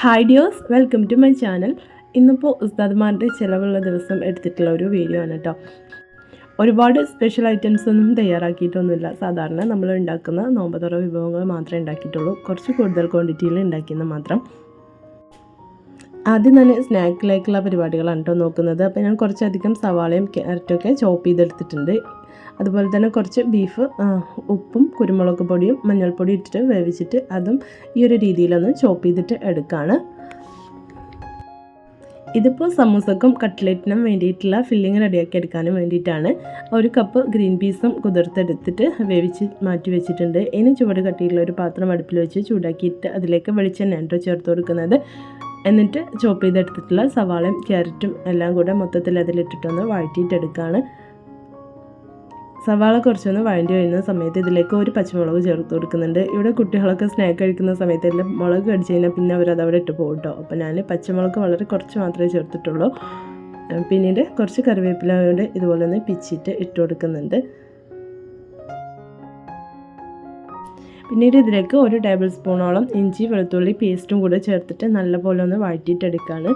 Hi ഡിയോസ് welcome to my channel ഇന്നിപ്പോൾ ഉസ്താദ്മാരുടെ ചിലവുള്ള ദിവസം എടുത്തിട്ടുള്ള ഒരു വീഡിയോ ആണ് കേട്ടോ ഒരുപാട് സ്പെഷ്യൽ ഐറ്റംസ് ഒന്നും തയ്യാറാക്കിയിട്ടൊന്നുമില്ല. സാധാരണ നമ്മൾ ഉണ്ടാക്കുന്ന നോമ്പതുറ വിഭവങ്ങൾ മാത്രമേ ഉണ്ടാക്കിയിട്ടുള്ളൂ. കുറച്ച് കൂടുതൽ ക്വാണ്ടിറ്റിയിൽ ഉണ്ടാക്കിയെന്ന് മാത്രം. ആദ്യം തന്നെ സ്നാക്കിലേക്കുള്ള പരിപാടികളാണ് കേട്ടോ നോക്കുന്നത്. അപ്പോൾ ഞാൻ കുറച്ചധികം സവാളയും ക്യാരറ്റൊക്കെ ചോപ്പ് ചെയ്തെടുത്തിട്ടുണ്ട്. അതുപോലെ തന്നെ കുറച്ച് ബീഫ് ഉപ്പും കുരുമുളക് പൊടിയും മഞ്ഞൾപ്പൊടി ഇട്ടിട്ട് വേവിച്ചിട്ട് അതും ഈ ഒരു രീതിയിലൊന്ന് ചോപ്പ് ചെയ്തിട്ട് എടുക്കുകയാണ് ഇതിപ്പോൾ സമൂസക്കും കട്ട്ലറ്റിനും വേണ്ടിയിട്ടുള്ള ഫില്ലിങ് റെഡിയാക്കി എടുക്കാനും വേണ്ടിയിട്ടാണ്. ഒരു കപ്പ് ഗ്രീൻ പീസും കുതിർത്തെടുത്തിട്ട് വേവിച്ച് മാറ്റി വെച്ചിട്ടുണ്ട്. ഇനി ചുവട് കട്ടിയുള്ള ഒരു പാത്രം അടുപ്പിൽ വെച്ച് ചൂടാക്കിയിട്ട് അതിലേക്ക് വെളിച്ചെണ്ണ കേട്ടോ ചേർത്ത് കൊടുക്കുന്നത്. എന്നിട്ട് ചോപ്പ് ചെയ്തെടുത്തിട്ടുള്ള സവാളയും ക്യാരറ്റും എല്ലാം കൂടെ മൊത്തത്തിൽ അതിലിട്ടിട്ടൊന്ന് വഴറ്റിയിട്ടെടുക്കുകയാണ് സവാള കുറച്ചൊന്ന് വഴണ്ടി വരുന്ന സമയത്ത് ഇതിലേക്ക് ഒരു പച്ചമുളക് ചേർത്ത് കൊടുക്കുന്നുണ്ട്. ഇവിടെ കുട്ടികളൊക്കെ സ്നാക്ക് കഴിക്കുന്ന സമയത്ത് എല്ലാം മുളക് കടിച്ച് കഴിഞ്ഞാൽ പിന്നെ അവരത് അവിടെ ഇട്ട് പോകും കേട്ടോ അപ്പോൾ ഞാൻ പച്ചമുളക് വളരെ കുറച്ച് മാത്രമേ ചേർത്തിട്ടുള്ളൂ. പിന്നീട് കുറച്ച് കറിവേപ്പില കൊണ്ട് ഇതുപോലെ ഒന്ന് പിച്ചിട്ട് ഇട്ട് കൊടുക്കുന്നുണ്ട്. പിന്നീട് ഇതിലേക്ക് ഒരു ടേബിൾ സ്പൂണോളം ഇഞ്ചി വെളുത്തുള്ളി പേസ്റ്റും കൂടെ ചേർത്തിട്ട് നല്ലപോലെ ഒന്ന് വഴറ്റിയിട്ടെടുക്കുകയാണ്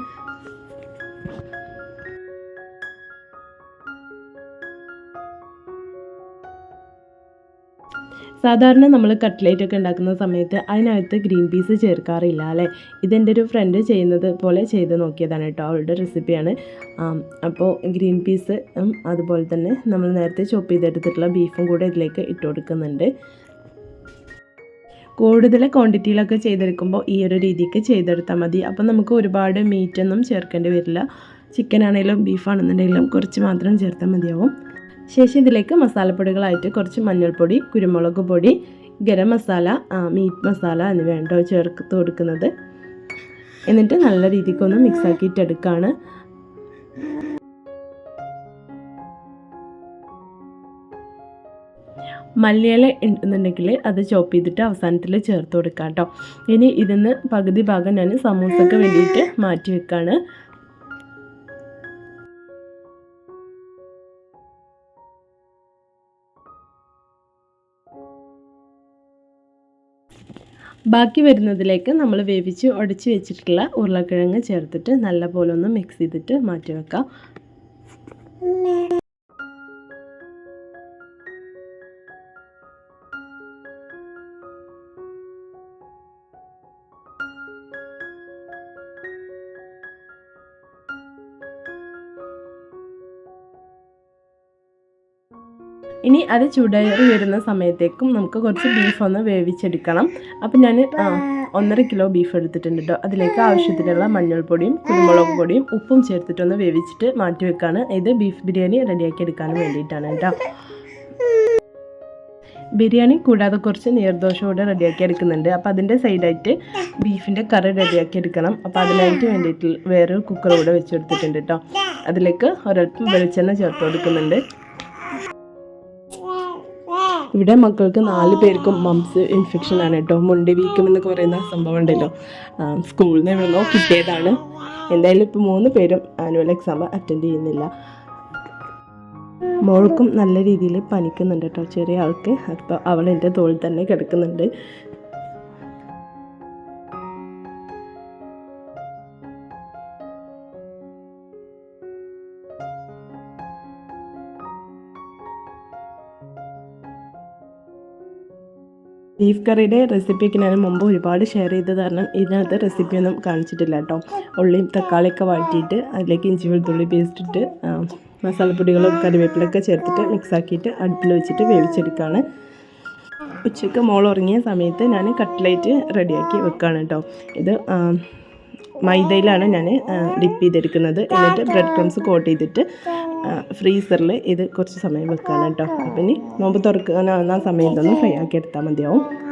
സാധാരണ നമ്മൾ കട്ട്ലേറ്റ് ഒക്കെ ഉണ്ടാക്കുന്ന സമയത്ത് അതിനകത്ത് ഗ്രീൻ പീസ് ചേർക്കാറില്ല അല്ലേ? ഇതെന്റെ ഒരു ഫ്രണ്ട് ചെയ്യുന്നത് പോലെ ചെയ്ത് നോക്കിയതാണ് കേട്ടോ അവളുടെ റെസിപ്പിയാണ് അപ്പോൾ ഗ്രീൻ പീസ് അതുപോലെ തന്നെ നമ്മൾ നേരത്തെ ചോപ്പ് ചെയ്തെടുത്തിട്ടുള്ള ബീഫും കൂടെ ഇതിലേക്ക് ഇട്ട് കൊടുക്കുന്നുണ്ട്. കൂടുതൽ ക്വാണ്ടിറ്റിയിലൊക്കെ ചെയ്തെടുക്കുമ്പോൾ ഈ ഒരു രീതിക്ക് ചെയ്തെടുത്താൽ മതി. അപ്പം നമുക്ക് ഒരുപാട് മീറ്റൊന്നും ചേർക്കേണ്ടി വരില്ല. ചിക്കൻ ആണെങ്കിലും ബീഫാണെന്നുണ്ടെങ്കിലും കുറച്ച് മാത്രം ചേർത്താൽ മതിയാവും. ശേഷം ഇതിലേക്ക് മസാലപ്പൊടികളായിട്ട് കുറച്ച് മഞ്ഞൾപ്പൊടി കുരുമുളക് പൊടി ഗരം മസാല മീറ്റ് മസാല എന്നിവ ഉണ്ടോ ചേർത്ത് കൊടുക്കുന്നത്. എന്നിട്ട് നല്ല രീതിക്കൊന്ന് മിക്സ് ആക്കിയിട്ട് എടുക്കുകയാണ് മല്ലിയില ഉണ്ടെന്നുണ്ടെങ്കിൽ അത് ചോപ്പ് ചെയ്തിട്ട് അവസാനത്തിൽ ചേർത്ത് കൊടുക്കാം കേട്ടോ ഇനി ഇതിന്ന് പകുതി ഭാഗം ഞാൻ സമൂസക്ക് വേണ്ടിയിട്ട് മാറ്റി വെക്കാണ്. ബാക്കി വരുന്നതിലേക്ക് നമ്മൾ വേവിച്ച് ഉടച്ച് വെച്ചിട്ടുള്ള ഉരുളക്കിഴങ്ങ് ചേർത്തിട്ട് നല്ലപോലെ ഒന്ന് മിക്സ് ചെയ്തിട്ട് മാറ്റി വെക്കാം. ഇനി അത് ചൂടേറി വരുന്ന സമയത്തേക്കും നമുക്ക് കുറച്ച് ബീഫ് ഒന്ന് വേവിച്ചെടുക്കണം. അപ്പം ഞാൻ ഒന്നര കിലോ ബീഫ് എടുത്തിട്ടുണ്ട് കേട്ടോ അതിലേക്ക് ആവശ്യത്തിനുള്ള മഞ്ഞൾപ്പൊടിയും കുരുമുളക് പൊടിയും ഉപ്പും ചേർത്തിട്ടൊന്ന് വേവിച്ചിട്ട് മാറ്റി വെക്കാണ്. ഇത് ബീഫ് ബിരിയാണി റെഡിയാക്കി എടുക്കാനും വേണ്ടിയിട്ടാണ് കേട്ടോ ബിരിയാണി കൂടാതെ കുറച്ച് നീർദോശ കൂടെ റെഡിയാക്കി എടുക്കുന്നുണ്ട്. അപ്പോൾ അതിന്റെ സൈഡായിട്ട് ബീഫിന്റെ കറി റെഡിയാക്കി എടുക്കണം. അപ്പോൾ അതിനായിട്ട് വേണ്ടിയിട്ട് വേറൊരു കുക്കർ കൂടെ വെച്ചെടുത്തിട്ടുണ്ട് കേട്ടോ അതിലേക്ക് ഒരൽപ്പം വെളിച്ചെണ്ണ ചേർത്ത് കൊടുക്കുന്നുണ്ട്. ഇവിടെ മക്കൾക്ക് നാല് പേർക്കും മംസ് ഇൻഫെക്ഷൻ ആണ് കേട്ടോ മുണ്ടി വീക്കം എന്നൊക്കെ പറയുന്ന സംഭവം ഉണ്ടല്ലോ. സ്കൂളിൽ നിന്ന് എവിടെന്നോ കിട്ടിയതാണ്. എന്തായാലും ഇപ്പോൾ മൂന്ന് പേരും ആനുവൽ എക്സാം അറ്റൻഡ് ചെയ്യുന്നില്ല. മോൾക്കും നല്ല രീതിയിൽ പനിക്കുന്നുണ്ട് കേട്ടോ ചെറിയ ആൾക്ക്. അപ്പോൾ അവൾ എന്റെ തോളിൽ തന്നെ കിടക്കുന്നുണ്ട്. ബീഫ് കറിയുടെ റെസിപ്പിക്ക് ഞാൻ മുമ്പ് ഒരുപാട് ഷെയർ ചെയ്ത് കാരണം ഇതിനകത്ത് റെസിപ്പിയൊന്നും കാണിച്ചിട്ടില്ല കേട്ടോ. ഉള്ളിയും തക്കാളിയൊക്കെ വാട്ടിയിട്ട് അതിലേക്ക് ഇഞ്ചി വെളുത്തുള്ളി പേസ്റ്റ് ഇട്ട് മസാലപ്പൊടികളും കറിവേപ്പിലൊക്കെ ചേർത്തിട്ട് മിക്സാക്കിയിട്ട് അടുപ്പിൽ വെച്ചിട്ട് വേവിച്ചെടുക്കുകയാണ് ഉച്ചയ്ക്ക് മോൾ ഉറങ്ങിയ സമയത്ത് ഞാൻ കട്ട്ലേറ്റ് റെഡിയാക്കി വെക്കുകയാണ് കേട്ടോ. ഇത് മൈദയിലാണ് ഞാൻ ഡിപ്പ് ചെയ്തെടുക്കുന്നത്. എന്നിട്ട് ബ്രെഡ് ക്രംസ് കോട്ട് ചെയ്തിട്ട് ഫ്രീസറിൽ ഇത് കുറച്ച് സമയം കേട്ടോ അപ്പം ഇനി നോമ്പ് തുറക്കാനാവുന്ന സമയത്തൊന്ന് ഫ്രൈ ആക്കി എടുത്താൽ മതിയാവും.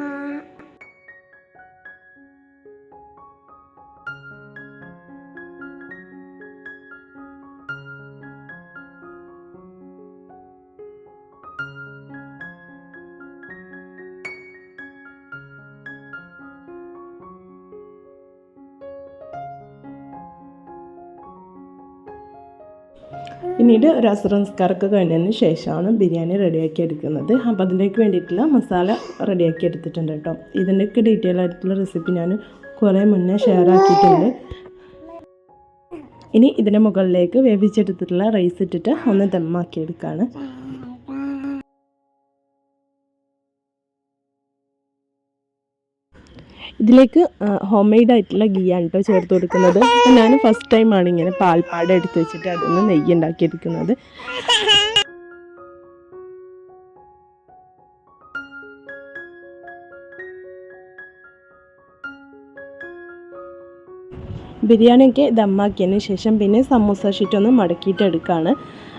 പിന്നീട് ഒരു അസുര നിസ്കാരമൊക്കെ കഴിഞ്ഞതിന് ശേഷമാണ് ബിരിയാണി റെഡിയാക്കി എടുക്കുന്നത് അപ്പോൾ അതിലേക്ക് വേണ്ടിയിട്ടുള്ള മസാല റെഡിയാക്കി എടുത്തിട്ടുണ്ട് കേട്ടോ. ഇതിന്റെയൊക്കെ ഡീറ്റെയിൽ ആയിട്ടുള്ള റെസിപ്പി ഞാൻ കുറേ മുന്നേ ഷെയർ ആക്കിയിട്ടുണ്ട്. ഇനി ഇതിന്റെ മുകളിലേക്ക് വേവിച്ചെടുത്തിട്ടുള്ള റൈസ് ഇട്ടിട്ട് ഒന്ന് ദമ്മാക്കി ഇതിലേക്ക് ഹോം മെയ്ഡ് ആയിട്ടുള്ള ആണ് കേട്ടോ ചേർത്ത് കൊടുക്കുന്നത്. ഞാൻ ഫസ്റ്റ് ടൈമാണ് ഇങ്ങനെ പാൽപ്പാട എടുത്ത് വെച്ചിട്ട് അതൊന്ന് നെയ്യ് ഉണ്ടാക്കിയെടുക്കുന്നത്. ബിരിയാണിയൊക്കെ ദമ്മാക്കിയതിന് ശേഷം പിന്നെ സമൂസ ഷീറ്റ് ഒന്ന് മടക്കിയിട്ട് എടുക്കുകയാണ്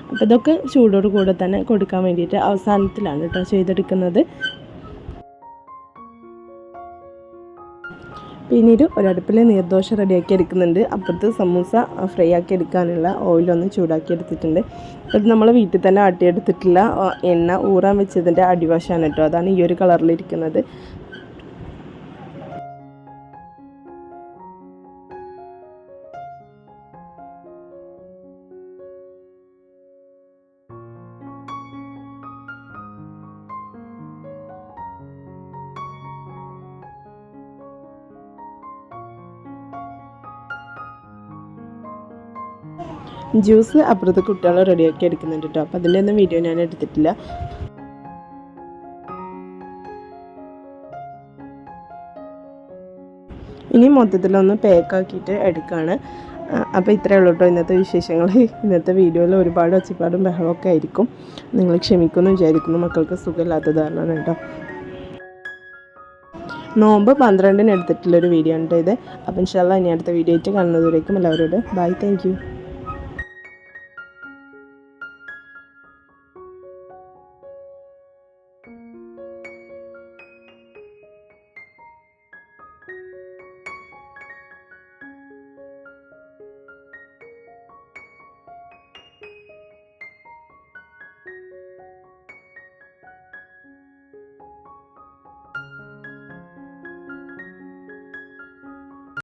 അപ്പോൾ ഇതൊക്കെ ചൂടോട് കൂടെ തന്നെ കൊടുക്കാൻ വേണ്ടിയിട്ട് അവസാനത്തിലാണ് കേട്ടോ ചെയ്തെടുക്കുന്നത്. പിന്നീട് ഒരടുപ്പിൽ നീർദോശ റെഡിയാക്കി എടുക്കുന്നുണ്ട്. അപ്പുറത്ത് സമൂസ ഫ്രൈ ആക്കി എടുക്കാനുള്ള ഓയിലൊന്ന് ചൂടാക്കി എടുത്തിട്ടുണ്ട്. അത് നമ്മൾ വീട്ടിൽ തന്നെ ആട്ടിയെടുത്തിട്ടുള്ള ആ, എണ്ണ ഊറാൻ വെച്ചതിന്റെ അടിവശമാണ് കേട്ടോ. അതാണ് ഈ ഒരു കളറിലിരിക്കുന്നത് ജ്യൂസ് അപ്പുറത്ത് കുട്ടികൾ റെഡിയാക്കി എടുക്കുന്നുണ്ട് കേട്ടോ അപ്പോൾ അതിന്റെ ഒന്നും വീഡിയോ ഞാൻ എടുത്തിട്ടില്ല. ഇനി മൊത്തത്തിലൊന്ന് പാക്കാക്കിയിട്ട് എടുക്കുകയാണ് അപ്പോൾ ഇത്രയേ ഉള്ളൂ കേട്ടോ ഇന്നത്തെ വിശേഷങ്ങൾ. ഇന്നത്തെ വീഡിയോയിൽ ഒരുപാട് ഒച്ചപ്പാടും ബഹളമൊക്കെ ആയിരിക്കും. നിങ്ങൾ ക്ഷമിക്കുമെന്ന് വിചാരിക്കുന്നു. മക്കൾക്ക് സുഖമില്ലാത്ത കാരണമാണ് കേട്ടോ നോമ്പ് പന്ത്രണ്ടിന് എടുത്തിട്ടുള്ളൊരു വീഡിയോ കേട്ടോ ഇത്. അപ്പം ഇൻഷാല്ല ഇനി അടുത്ത വീഡിയോ ആയിട്ട് കാണുന്നതുവരേക്കും എല്ലാവരോടും ബൈ താങ്ക്